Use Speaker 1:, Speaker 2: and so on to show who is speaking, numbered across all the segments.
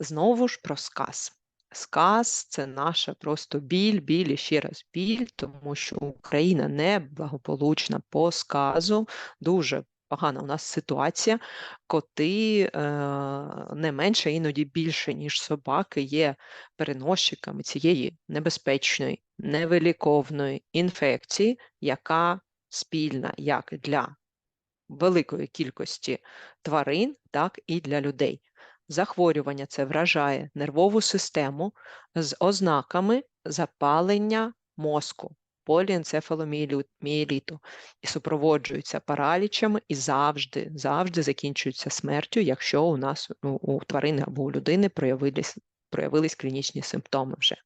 Speaker 1: Знову ж про сказ. Сказ це наша просто біль, біль і ще раз біль, тому що Україна неблагополучна по сказу, дуже погана у нас ситуація. Коти е, не менше, іноді більше, ніж собаки, є переносчиками цієї небезпечної, невиліковної інфекції, яка спільна як для великої кількості тварин, так і для людей. Захворювання це вражає нервову систему з ознаками запалення мозку, поліенцефаломіеліту, і супроводжуються паралічами і завжди, завжди закінчуються смертю, якщо у нас у, тварини або у людини проявились, проявились клінічні симптоми вже.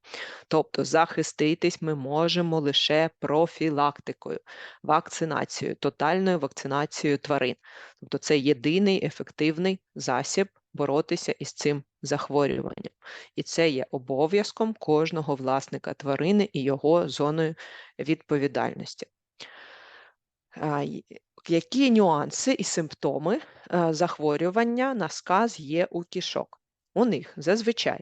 Speaker 1: Тобто захиститись ми можемо лише профілактикою, вакцинацією, тотальною вакцинацією тварин. Тобто це єдиний ефективний засіб боротися із цим захворюванням. І це є обов'язком кожного власника тварини і його зоною відповідальності. Які нюанси і симптоми захворювання на сказ є у кішок? У них зазвичай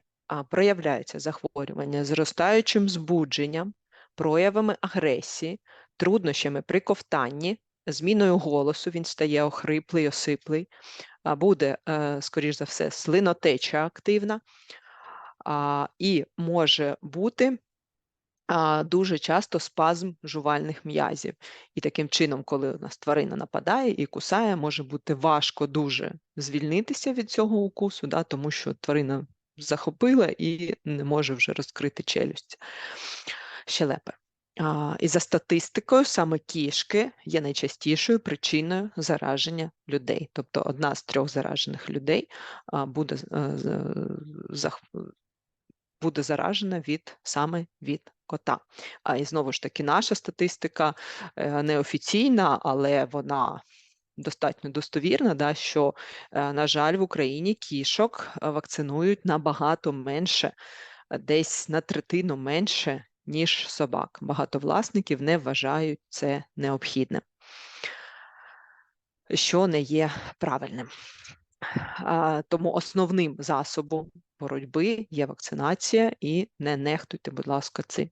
Speaker 1: проявляється захворювання зростаючим збудженням, проявами агресії, труднощами при ковтанні, зміною голосу, він стає охриплий, осиплий, буде, е, скоріш за все, слинотеча активна, і може бути дуже часто спазм жувальних м'язів. І таким чином, коли у нас тварина нападає і кусає, може бути важко дуже звільнитися від цього укусу, да, тому що тварина захопила і не може вже розкрити челюсть щелепи. І за статистикою, саме кішки є найчастішою причиною зараження людей. Тобто одна з трьох заражених людей буде е, буде заражена від саме від кота. А і знову ж таки, наша статистика е, неофіційна, але вона достатньо достовірна, да, що, е, на жаль, в Україні кішок вакцинують набагато менше, десь на третину менше ніж собак. Багато власників не вважають це необхідним, що не є правильним. Тому основним засобом боротьби є вакцинація, і не нехтуйте, будь ласка, цим.